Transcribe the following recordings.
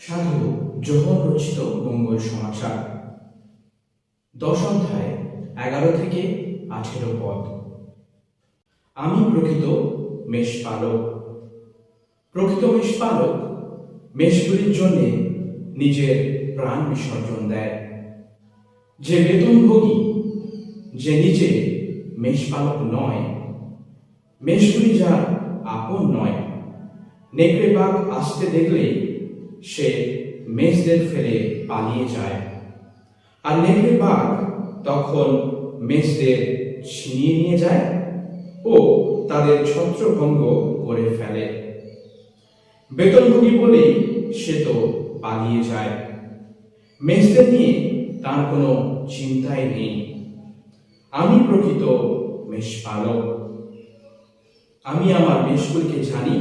সাধু যোহন রচিত মঙ্গল সমাচার। দশ অধ্যায়, এগারো থেকে আঠেরো পদ। আমি প্রকৃত মেষপালক প্রকৃত মেষপালক মেষগুলির জন্য নিজের প্রাণ বিসর্জন দেয়। যে বেতনভোগী যে নিজে মেষপালক নয়, মেষগুলি যার আপন নয়। নেকড়ে বাঘ আসতে দেখলেই সে মেষদের ফেলে পালিয়ে যায়। আর নেকড়ে বাঘ তখন মেষদের ছিনিয়ে নিয়ে যায় ও তাদের ছত্রভঙ্গ করে ফেলে। বেতনভোগী বলেই সে তো পালিয়ে যায়। মেষদের নিয়ে তার কোনো চিন্তাই নেই। আমি প্রকৃত মেষপালক। আমি আমার মেষগুলিকে জানি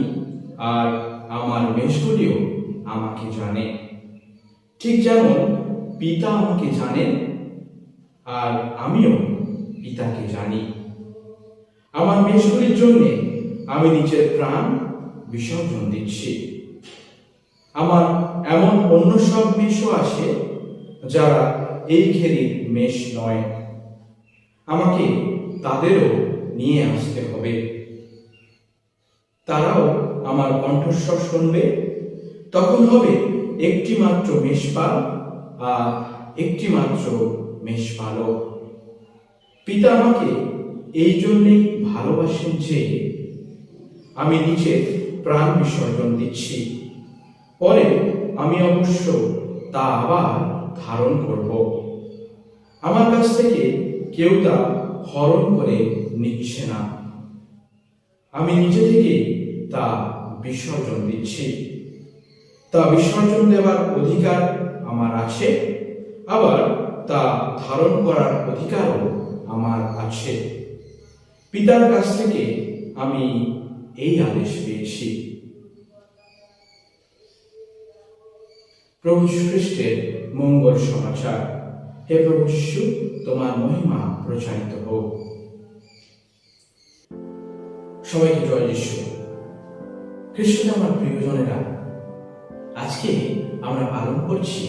আর আমার মেষগুলিও আমাকে জানে। ঠিক যেমন পিতা আমাকে জানেন আর আমিও পিতাকে জানি। আমার মেষগুলির জন্য আমি নিজের প্রাণ বিসর্জন দিচ্ছি। আমার এমন অন্য সব মেষও আছে, যারা এই ঘেরির মেষ নয়। আমাকে তাদেরও নিয়ে আসতে হবে। তারাও আমার কণ্ঠস্বর শুনবে তখন হবে একটি মাত্র মেষপাল একটি মাত্র মেষপালক। পিতা আমাকে এই জন্যেই ভালোবাসেন যে আমি নিজের প্রাণ বিসর্জন দিচ্ছি। পরে আমি অবশ্য তা আবার ধারণ করব। আমার কাছ থেকে কেউ তা হরণ করে নিচ্ছে না। আমি নিজে থেকে তা বিসর্জন দিচ্ছি। তা বিসর্জন দেওয়ার অধিকার আমার আছে, আবার তা ধারণ করার অধিকারও আমার আছে। পিতার কাছ থেকে আমি এই আদেশ পেয়েছি। প্রভু খ্রিস্টের মঙ্গল সমাচার। হে প্রভু শিশু তোমার মহিমা প্রচারিত হোক। সবাইকে জয় যিশু। খ্রিস্ট আমার প্রিয়জনেরা আজকে আমরা পালন করছি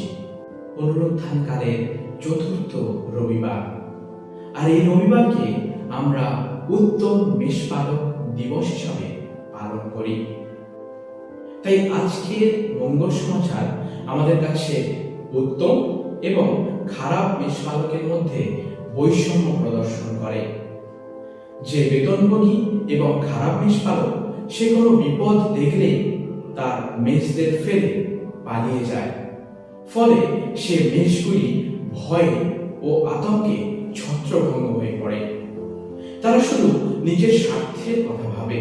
পুনরুত্থানকালের চতুর্থ রবিবার। আর এই রবিবারকে আমরা উত্তম মেষপালক দিবস হিসাবে পালন করি। তাই আজকের মঙ্গল সমাচার আমাদের কাছে উত্তম এবং খারাপ মেষপালকের মধ্যে বৈষম্য প্রদর্শন করে। যে বেতনভোগী এবং খারাপ মেষপালক সে কোনো বিপদ দেখলে তার মেষদের ফেলে পালিয়ে যায়। ফলে সে মেষগুলি ভয়ে ও আতঙ্কে ছত্রভঙ্গ হয়ে পড়ে। তারা শুধু নিজের স্বার্থের কথা ভাবে।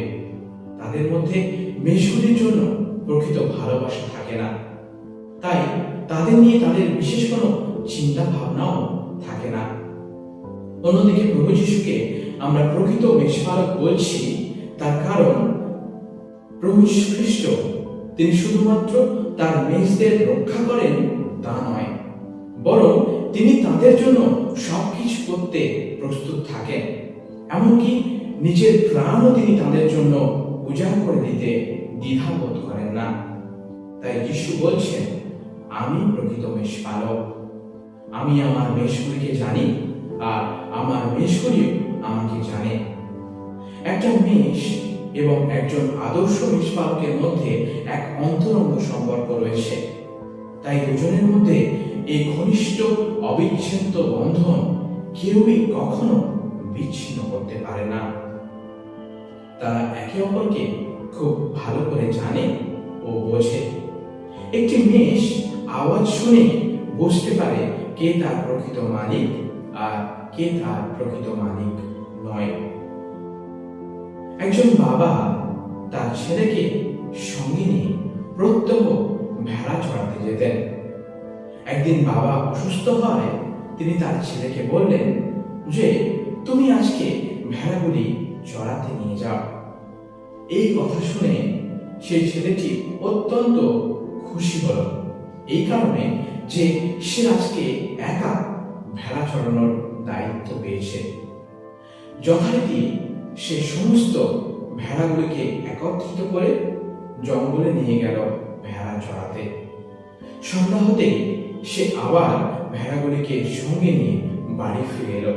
তাদের মধ্যে মেষগুলির জন্য প্রকৃত ভালোবাসা থাকে না। তাই তাদের নিয়ে তাদের বিশেষ কোনো চিন্তা ভাবনাও থাকে না। অন্যদিকে প্রভু যিশুকে আমরা প্রকৃত মেষপালক বলছি, তার কারণ প্রভু খ্রিস্ট তিনি শুধুমাত্র তার মেষদের রক্ষা করেন তা নয়, বরং তিনি তাদের জন্য সবকিছু করতে প্রস্তুত থাকেন। এমনকি নিজের প্রাণও তিনি তাদের জন্য উজাড় করে দিতে দ্বিধাবোধ করেন না। তাই যিশু বলছেন, আমি প্রকৃত মেষপালক। আমি আমার মেষগুলিকে জানি আর আমার মেষগুলিও আমাকে জানে। একটা মেষ এবং একজন আদর্শ মেষপালকের মধ্যে এক অন্তরঙ্গ সম্পর্ক রয়েছে। তাই দুজনের মধ্যে এই ঘনিষ্ঠ, অবিচ্ছেদ্য বন্ধন কেউই কখনো বিচ্ছিন্ন করতে পারে না। তারা একে অপরকে খুব ভালো করে জানে ও বোঝে। একটি মেষ আওয়াজ শুনে বুঝতে পারে কে তার প্রকৃত মালিক আর কে তার প্রকৃত মালিক। একজন বাবা তার ছেলেকে সঙ্গে নিয়ে প্রত্যহ ভেড়া চড়াতে যেতেন। একদিন বাবা অসুস্থ হয় তিনি তার ছেলেকে বললেন যে তুমি আজকে ভেড়াগুলি চড়াতে নিয়ে যাও। এই কথা শুনে সেই ছেলেটি অত্যন্ত খুশি হল। এই কারণে যে সে আজকে একা ভেড়া চড়ানোর দায়িত্ব পেয়েছে। যথারীতি সে সমস্ত ভেড়াগুলিকে একত্রিত করে জঙ্গলে নিয়ে গেল ভেড়া চড়াতে। সন্ধ্যা হতেই সে আবার ভেড়াগুলিকে সঙ্গে নিয়ে বাড়ি ফিরে এলো।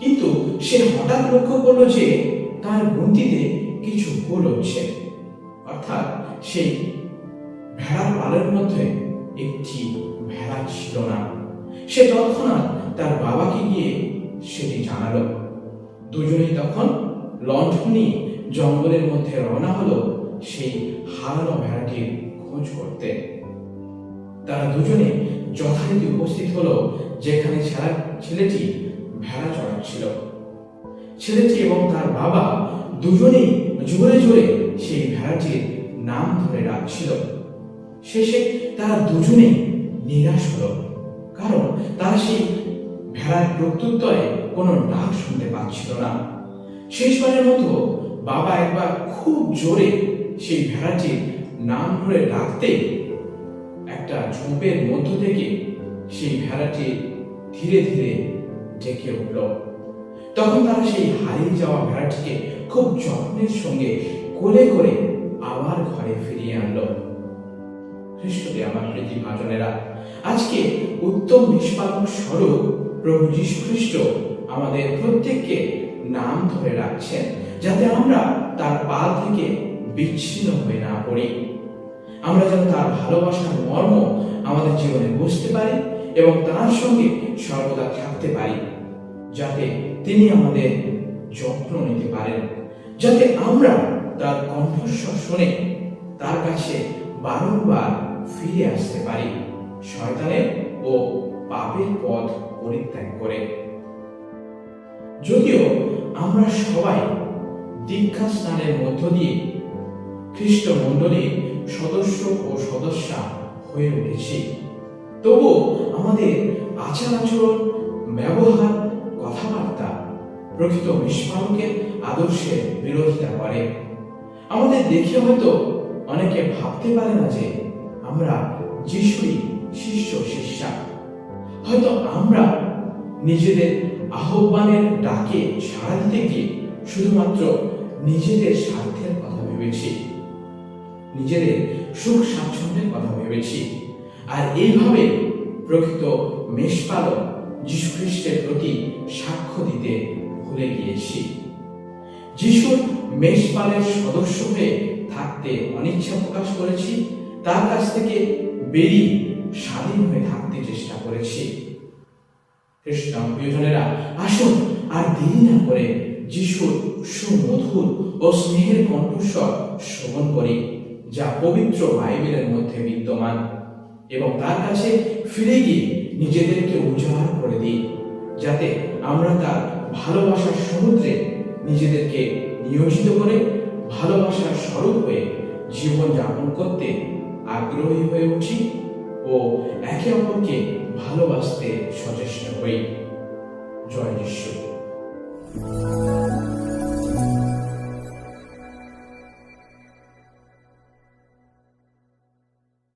কিন্তু সে হঠাৎ লক্ষ্য করল যে তার গুনতিতে কিছু ভুল হচ্ছে। অর্থাৎ সেই ভেড়ার পালের মধ্যে একটি ভেড়া ছিল না সে তৎক্ষণাৎ তার বাবাকে গিয়ে সেটি জানালো। দুজনেই তখন লণ্ঠন নিয়ে জঙ্গলের মধ্যে রওনা হলো সেই হারানো ভেড়াটির খোঁজ করতে। তারা দুজনে যথারীতি উপস্থিত হলো, যেখানে ছেলেটি ভেড়া চড়াচ্ছিল। ছেলেটি এবং তার বাবা দুজনেই জোরে জোরে সেই ভেড়াটির নাম ধরে ডাকছিল। শেষে তারা দুজনেই নিরাশ হলো, কারণ তারা সেই ভেড়ার প্রত্যুত্তরে কোনো ডাক শুনতে পাচ্ছিল না। শেষবারের মতো বাবা একবার খুব জোরে সেই ভেড়াটির নাম ধরে ডাকতেই একটা ঝোপের মধ্য থেকে সেই ভেড়াটি ধীরে ধীরে ডেকে উঠল। তখন তারা সেই হারিয়ে যাওয়া ভেড়াটিকে খুব যত্নের সঙ্গে কোলে করে আবার ঘরে ফিরিয়ে আনলো। খ্রিস্টকে আমার প্রীতি ভাজনেরা আজকে উত্তম নিষ্পালক স্বরূপ প্রভু যীশু খ্রিস্ট আমাদের প্রত্যেককে নাম ধরে রাখছেন, যাতে আমরা তার পা থেকে বিচ্ছিন্ন হয়ে না পড়ি। আমরা যেন তার ভালোবাসার মর্ম আমাদের জীবনে বুঝতে পারি এবং তার সঙ্গে সর্বদা থাকতে পারি, যাতে তিনি আমাদের যত্ন নিতে পারেন, যাতে আমরা তার কণ্ঠস্বর শুনে তার কাছে বারংবার ফিরে আসতে পারি। শয়তানের ও পাপের পথ পরিত্যাগ করে। যদিও আমরা সবাই দীক্ষা স্নানের মধ্য দিয়ে খ্রিস্ট মণ্ডলীর সদস্য ও সদস্যা হয়ে উঠেছি, তবু আমাদের আচার আচরণ ব্যবহার, কথাবার্তা, প্রকৃত নিষ্পালকের আদর্শের বিরোধিতা করে। আমাদের দেখে হয়তো অনেকে ভাবতে পারে না যে আমরা যিশুই শিষ্য শিষ্যা হয়তো আমরা নিজেদের আহ্বানের ডাকে সাড়া দিতে গিয়ে শুধুমাত্র নিজেদের স্বার্থের কথা ভেবেছি, নিজেদের সুখ স্বাচ্ছন্দ্যের কথা ভেবেছি, আর এইভাবে প্রকৃত মেষপালক যীশু খ্রিস্টের প্রতি সাক্ষ্য দিতে ভুলে গিয়েছি। যিশুর মেষপালের সদস্য হয়ে থাকতে অনিচ্ছা প্রকাশ করেছি, তার কাছ থেকে বেরিয়ে স্বাধীন হয়ে থাকতে চেষ্টা করেছি। কৃষ্ণ, প্রিয়জনেরা, আসুন আর দেরি না করে যিশুর সুমধুর ও স্নেহের কণ্ঠস্বর শ্রবণ করি, যা পবিত্র বাইবেলের মধ্যে বিদ্যমান এবং তার কাছে ফিরে গিয়ে নিজেদেরকে উজাড় করে দিই, যাতে আমরা তার ভালোবাসার সমুদ্রে নিজেদেরকে নিয়োজিত করে ভালোবাসার স্বরূপ হয়ে জীবনযাপন করতে আগ্রহী হয়ে উঠি। ও একে অপরকে ভালোবাসতে সচেষ্ট হই। জয় যিশু